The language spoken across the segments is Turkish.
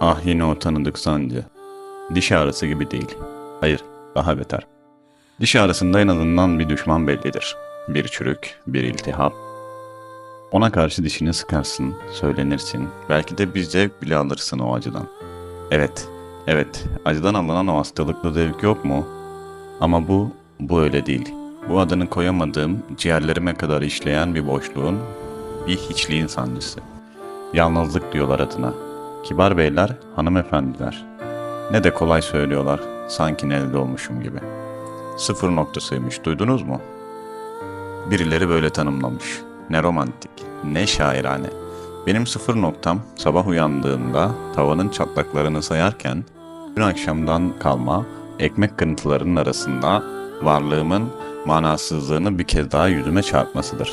Ah yine o tanıdık sancı. Diş ağrısı gibi değil. Hayır, daha beter. Diş ağrısında en azından bir düşman bellidir. Bir çürük, bir iltihap. Ona karşı dişini sıkarsın, söylenirsin. Belki de bir zevk bile alırsın o acıdan. Evet, evet, acıdan alınan o hastalıklı zevk yok mu? Ama bu, bu öyle değil. Bu adını koyamadığım, ciğerlerime kadar işleyen bir boşluğun, bir hiçliğin sancısı. Yalnızlık diyorlar adına. Kibar beyler, hanımefendiler. Ne de kolay söylüyorlar, sanki elde olmuşum gibi. Sıfır noktasıymış, duydunuz mu? Birileri böyle tanımlamış. Ne romantik, ne şairane. Benim sıfır noktam sabah uyandığımda tavanın çatlaklarını sayarken dün akşamdan kalma ekmek kırıntılarının arasında varlığımın manasızlığını bir kez daha yüzüme çarpmasıdır.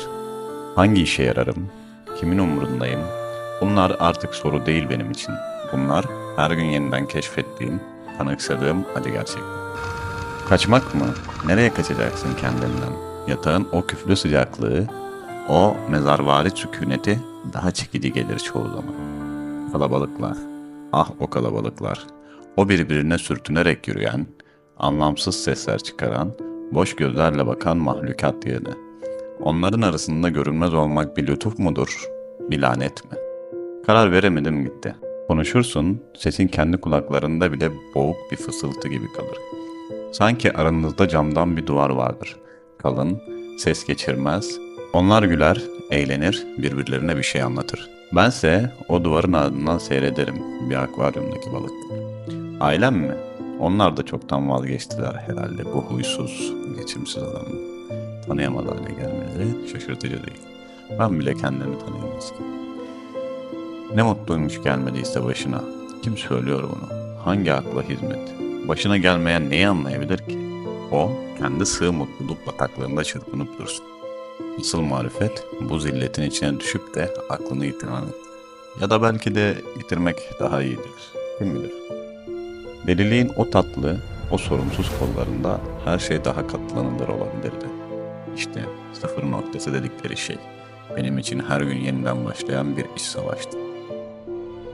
Hangi işe yararım? Kimin umurundayım? Bunlar artık soru değil benim için. Bunlar her gün yeniden keşfettiğim, tanıksadığım acı gerçekler. Kaçmak mı? Nereye kaçacaksın kendinden? Yatağın o küflü sıcaklığı, o mezarvari sükuneti daha çekici gelir çoğu zaman. Kalabalıklar. Ah o kalabalıklar. O birbirine sürtünerek yürüyen, anlamsız sesler çıkaran, boş gözlerle bakan mahlukat yerine. Onların arasında görünmez olmak bir lütuf mudur, bir lanet mi? Karar veremedim gitti. Konuşursun, sesin kendi kulaklarında bile boğuk bir fısıltı gibi kalır. Sanki aranızda camdan bir duvar vardır. Kalın, ses geçirmez. Onlar güler, eğlenir, birbirlerine bir şey anlatır. Bense o duvarın ardından seyrederim bir akvaryumdaki balık. Ailem mi? Onlar da çoktan vazgeçtiler herhalde bu huysuz, geçimsiz adamı. Tanıyamaz hale gelmeleri şaşırtıcı değil. Ben bile kendimi tanıyamazdım. Ne mutluymuş gelmediyse başına. Kim söylüyor bunu? Hangi akla hizmet? Başına gelmeyen neyi anlayabilir ki? O, kendi sığ mutluluk bataklığında çırpınıp dursun. Asıl marifet, bu zilletin içine düşüp de aklını yitirmemek. Ya da belki de yitirmek daha iyidir. Kim bilir? Deliliğin o tatlı, o sorumsuz kollarında her şey daha katlanılır olabilirdi. İşte sıfır noktası dedikleri şey. Benim için her gün yeniden başlayan bir iş savaştı.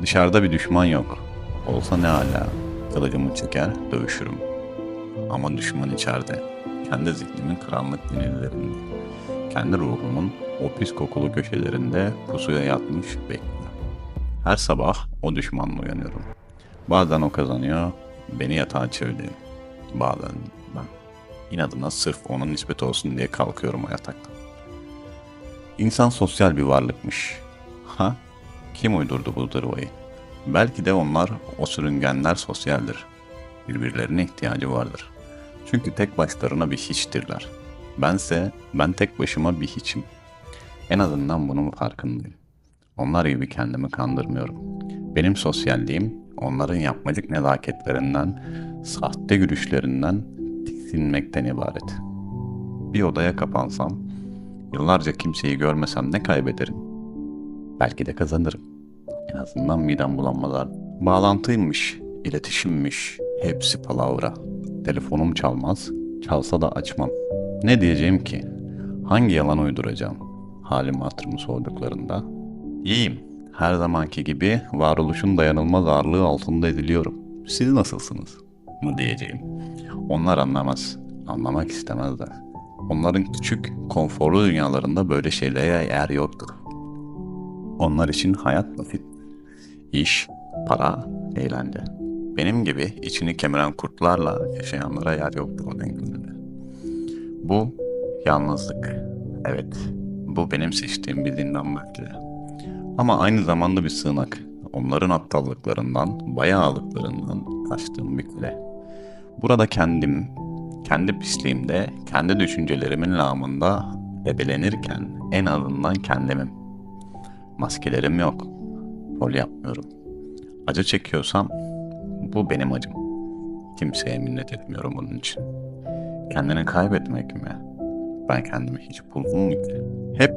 Dışarıda bir düşman yok. Olsa ne ala. Kılıcımı çeker, dövüşürüm. Ama düşman içeride. Kendi zihnimin karanlık denizlerinde. Kendi ruhumun o pis kokulu köşelerinde pusuya yatmış bekliyor. Her sabah o düşmanla uyanıyorum. Bazen o kazanıyor, beni yatağa çeviriyor. Bazen ben inadına sırf onun nispet olsun diye kalkıyorum o yataktan. İnsan sosyal bir varlıkmış. Ha? Kim uydurdu bu zırvayı? Belki de onlar, o sürüngenler sosyaldir. Birbirlerine ihtiyacı vardır. Çünkü tek başlarına bir hiçtirler. Bense, ben tek başıma bir hiçim. En azından bunun farkındayım. Onlar gibi kendimi kandırmıyorum. Benim sosyalliğim, onların yapmacık nezaketlerinden, sahte gülüşlerinden tiksinmekten ibaret. Bir odaya kapansam, yıllarca kimseyi görmesem ne kaybederim? Belki de kazanırım. En azından midem bulanmalar. Bağlantıymış, iletişimmiş, hepsi palavra. Telefonum çalmaz, çalsa da açmam. Ne diyeceğim ki? Hangi yalan uyduracağım? Halimi hatırımı sorduklarında. İyiyim. Her zamanki gibi varoluşun dayanılmaz ağırlığı altında ediliyorum. Siz nasılsınız? Mı diyeceğim. Onlar anlamaz. Anlamak istemezler. Onların küçük, konforlu dünyalarında böyle şeylere yer yoktur. Onlar için hayat basit. İş, para, eğlence. Benim gibi içini kemiren kurtlarla yaşayanlara yer yoktur o denklerde. Bu yalnızlık. Evet, bu benim seçtiğim bir zindan belki. Ama aynı zamanda bir sığınak. Onların aptallıklarından, bayağılıklarından kaçtığım bir kule. Burada kendim, kendi pisliğimde, kendi düşüncelerimin lağımında ebelenirken en azından kendimim. Maskelerim yok. Rol yapmıyorum. Acı çekiyorsam bu benim acım. Kimseye minnet etmiyorum bunun için. Kendini kaybetmek mi? Ben kendimi hiç buldum mu ki? Hep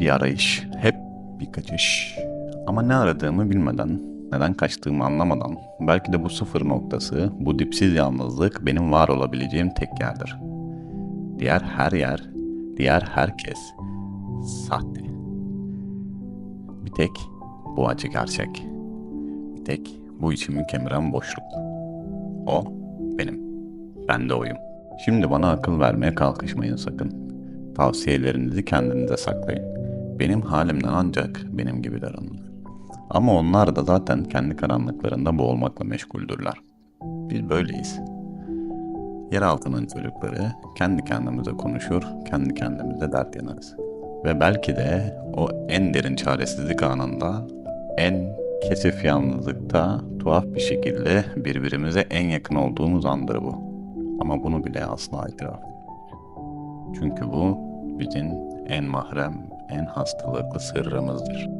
bir arayış, hep bir kaçış. Ama ne aradığımı bilmeden, neden kaçtığımı anlamadan, belki de bu sıfır noktası, bu dipsiz yalnızlık benim var olabileceğim tek yerdir. Diğer her yer, diğer herkes sahte. Bir tek bu acı gerçek. Bir tek Bu içimi kemiren boşluk. O benim. Ben de oyum. Şimdi bana akıl vermeye kalkışmayın sakın. Tavsiyelerinizi kendinize saklayın. Benim halimden ancak benim gibiler anlar. Ama onlar da zaten kendi karanlıklarında boğulmakla meşguldürler. Biz böyleyiz. Yeraltının çocukları kendi kendimize konuşur, kendi kendimize dert yanarız. Ve belki de o en derin çaresizlik anında, en kesif yalnızlıkta tuhaf bir şekilde birbirimize en yakın olduğumuz andır bu. Ama bunu bile asla itiraf etmiyoruz. Çünkü bu bizim en mahrem, en hastalıklı sırrımızdır.